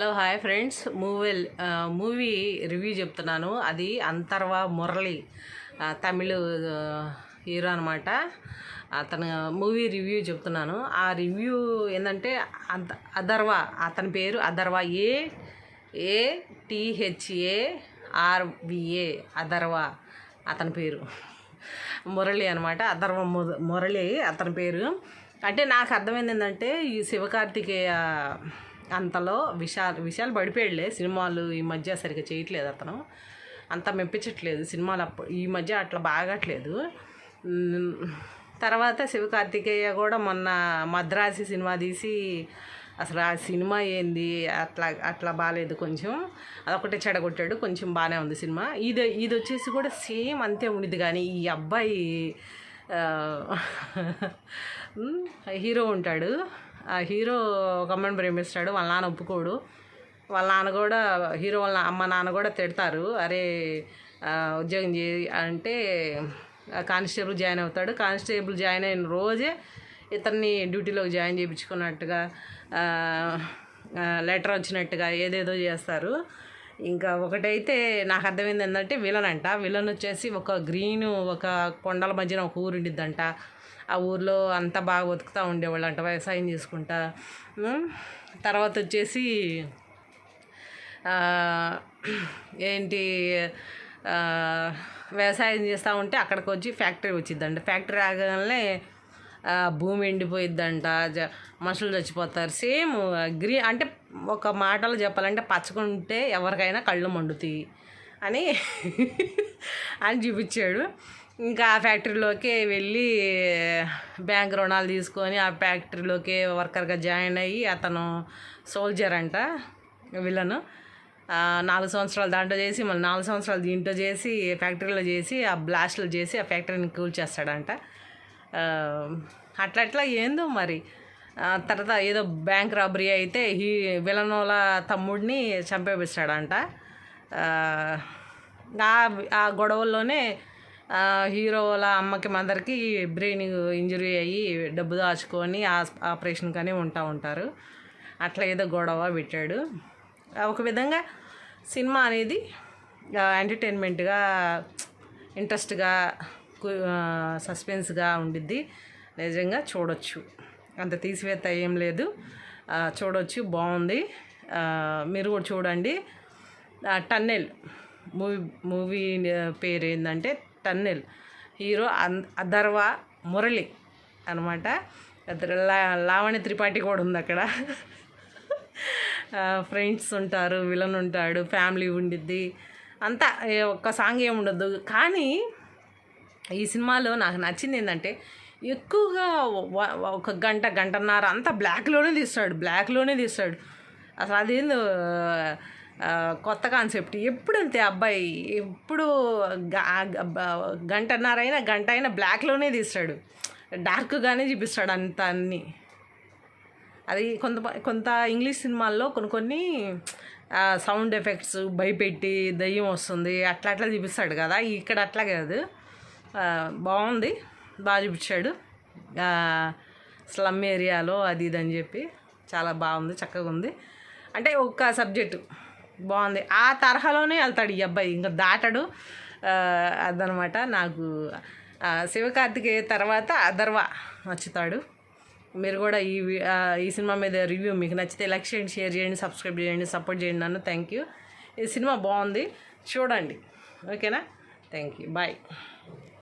Hello hi friends. Movie movie review చెప్తున్నాను. అది అంతర్వ మురళి తమిళ hero అనమాట అతను మూవీ రివ్యూ చెప్తున్నాను. ఆ రివ్యూ ఏంటంటే అంత అధర్వ అతని పేరు అదర్వ ఏ ఏ టీహెచ్ఏ ఆర్విఏ అదర్వ అతని పేరు. మురళి అనమాట అధర్వ మురళి అతని పేరు. అంటే నాకు అర్థమైంది ఏంటంటే ఈ శివకార్తికేయ అంతలో విశాల్ విశాల్ పడిపోయాడులే. సినిమాలు ఈ మధ్య సరిగ్గా చేయట్లేదు అతను. అంత మెప్పించట్లేదు. సినిమాలు అప్పుడు ఈ మధ్య అట్లా బాగట్లేదు. తర్వాత శివకార్తికేయ కూడా మొన్న మద్రాసి సినిమా తీసి అసలు ఆ సినిమా ఏంది? అట్లా అట్లా బాగాలేదు కొంచెం. అదొకటే చెడగొట్టాడు. కొంచెం బాగానే ఉంది సినిమా. ఇది ఇది వచ్చేసి కూడా సేమ్ అంతే ఉండిద్ది కానీ ఈ అబ్బాయి హీరో ఉంటాడు. ఆ హీరో ఒక అమ్మని ప్రేమిస్తాడు వాళ్ళ నాన్న ఒప్పుకోడు. వాళ్ళ నాన్న కూడా హీరో వాళ్ళ అమ్మ నాన్న కూడా తిడతారు. అరే ఉద్యోగం చే అంటే కానిస్టేబుల్ జాయిన్ అవుతాడు. కానిస్టేబుల్ జాయిన్ అయిన రోజే ఇతన్ని డ్యూటీలోకి జాయిన్ చేయించుకున్నట్టుగా లెటర్ వచ్చినట్టుగా ఏదేదో చేస్తారు. ఇంకా ఒకటైతే నాకు అర్థమైంది ఏంటంటే విలన్ అంట. విలన్ వచ్చేసి ఒక గ్రీను ఒక కొండల మధ్యన ఒక ఊరుండిద్దంట ఆ ఊర్లో అంతా బాగా బతుకుతూ అంట వ్యవసాయం చేసుకుంటా. తర్వాత వచ్చేసి ఏంటి వ్యవసాయం చేస్తూ ఉంటే అక్కడికి వచ్చి ఫ్యాక్టరీ వచ్చిందంట ఫ్యాక్టరీ రాగానే భూమి ఎండిపోయిద్దంట జ మనుషులు చచ్చిపోతారు. సేమ్ గ్రీ అంటే ఒక మాటలో చెప్పాలంటే పచ్చకుంటే ఎవరికైనా కళ్ళు మండుతాయి. అని అని చూపించాడు. ఇంకా ఆ ఫ్యాక్టరీలోకి వెళ్ళి బ్యాంక్ రుణాలు తీసుకొని ఆ ఫ్యాక్టరీలోకి వర్కర్గా జాయిన్ అయ్యి అతను సోల్జర్ అంట విలను. నాలుగు సంవత్సరాలు దాంట్లో చేసి మళ్ళీ నాలుగు సంవత్సరాలు దీంట్లో చేసి ఫ్యాక్టరీలో చేసి ఆ బ్లాస్ట్లు చేసి ఆ ఫ్యాక్టరీని కూల్చేస్తాడంట చేస్తాడంట. అట్లా అట్లా ఏందో మరి. తర్వాత ఏదో బ్యాంక్ రాబరీ అయితే హీ విలన్ వాళ్ళ తమ్ముడిని చంపేపిస్తాడంట. ఆ, ఆ గొడవల్లోనే ఆ, హీరో వాళ్ళ అమ్మకి మదర్కి బ్రెయిన్ ఇంజరీ అయ్యి డబ్బు దాచుకొని ఆస్ ఆపరేషన్ కానీ ఉంటా ఉంటారు. అట్లా ఏదో గొడవ పెట్టాడు. ఒక విధంగా సినిమా అనేది ఎంటర్టైన్మెంట్గా ఇంట్రెస్ట్గా సస్పెన్స్గా ఉండిద్ది. నిజంగా చూడొచ్చు. అంత తీసివేత ఏం లేదు. చూడొచ్చు. బాగుంది మీరు కూడా చూడండి. టన్నెల్. మూవీ మూవీ పేరు ఏంటంటే టన్నెల్. హీరో అన్ అథర్వ మురళి అనమాట లావణ్య త్రిపాఠి కూడా ఉంది అక్కడ. ఫ్రెండ్స్ ఉంటారు విలన్ ఉంటాడు ఫ్యామిలీ ఉండిద్ది. అంతా ఒక్క సాంగ్ ఏమి ఉండదు. కానీ ఈ సినిమాలో నాకు నచ్చింది ఏంటంటే ఎక్కువగా ఒక గంట గంటన్నర అంతా బ్లాక్లోనే తీస్తాడు బ్లాక్లోనే తీస్తాడు. అసలు అదేందో కొత్త కాన్సెప్ట్. ఎప్పుడు అంతే అబ్బాయి ఎప్పుడు గ- గంట అయినా బ్లాక్లోనే తీస్తాడు. డార్క్గానే చూపిస్తాడు అంత అన్నీ అది కొంత కొంత ఇంగ్లీష్ సినిమాల్లో కొన్ని కొన్ని సౌండ్ ఎఫెక్ట్స్ భయపెట్టి దయ్యం వస్తుంది అట్లా అట్లా చూపిస్తాడు కదా. ఇక్కడ అట్లా కాదు. బాగుంది. బాగా చూపించాడు. స్లమ్ ఏరియాలో అది ఇది అని చెప్పి చాలా బాగుంది చక్కగా ఉంది. అంటే ఒక సబ్జెక్టు. బాగుంది. ఆ తరహాలోనే వెళ్తాడు ఈ అబ్బాయి. ఇంకా దాటడు. అదనమాట. నాకు శివకార్తికేయ తర్వాత అదర్వా నచ్చుతాడు. మీరు కూడా ఈ ఈ సినిమా మీద రివ్యూ మీకు నచ్చితే లైక్ చేయండి షేర్ చేయండి సబ్స్క్రైబ్ చేయండి సపోర్ట్ చేయండి నన్ను. థ్యాంక్ యూ ఈ సినిమా బాగుంది. చూడండి. ఓకేనా? Thank you bye.